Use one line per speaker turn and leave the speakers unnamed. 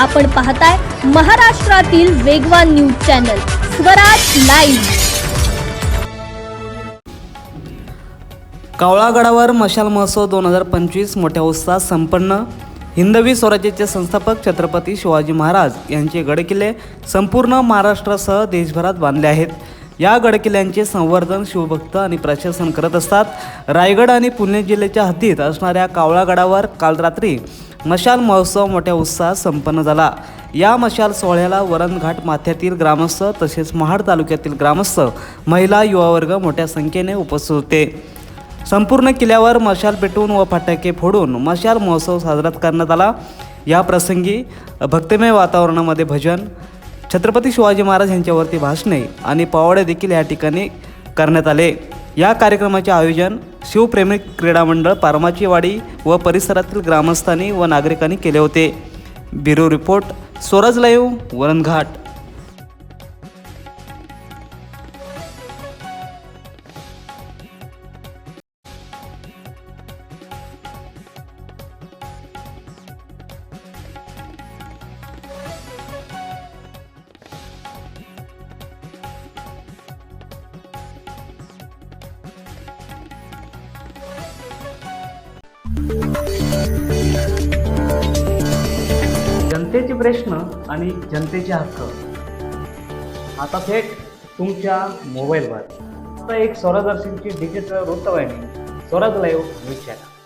आपण पाहताय महाराष्ट्रातील वेगवान न्यूज चॅनल स्वराज लाईव्ह.
कावळागडावर मशाल महोत्सव दोन हजार पंचवीस मोठ्या उत्साहात संपन्न. हिंदवी स्वराज्याचे संस्थापक छत्रपती शिवाजी महाराज यांचे गडकिल्ले संपूर्ण महाराष्ट्रासह देशभरात बांधले आहेत. या गडकिल्ल्यांचे संवर्धन शिवभक्त आणि प्रशासन करत असतात. रायगड आणि पुणे जिल्ह्याच्या हद्दीत असणाऱ्या कावळागडावर काल रात्री मशाल महोत्सव मोठ्या उत्साहात संपन्न झाला. या मशाल सोहळ्याला वरणघाट माथ्यातील ग्रामस्थ तसेच महाड तालुक्यातील ग्रामस्थ महिला युवावर्ग मोठ्या संख्येने उपस्थित होते. संपूर्ण किल्ल्यावर मशाल पेटवून व फटाके फोडून मशाल महोत्सव साजरा करण्यात आला. या प्रसंगी भक्तिमय वातावरणामध्ये भजन छत्रपती शिवाजी महाराज यांच्यावरती भाषणे आणि पावडे देखील या ठिकाणी करण्यात आले. या कार्यक्रमाचे आयोजन शिवप्रेमी क्रीडा मंडळ पारमाचीवाडी व परिसरातील ग्रामस्थांनी व नागरिकांनी केले होते. Bureau report Swaraj live Varanghat जनतेचे प्रश्न आणि जनतेचे हक्क. आता थेट तुमच्या मोबाईलवर. आता एक स्वरादर्शनची डिजिटल वृत्तवाहिनी स्वराज लाईव्ह न्यूज चॅनल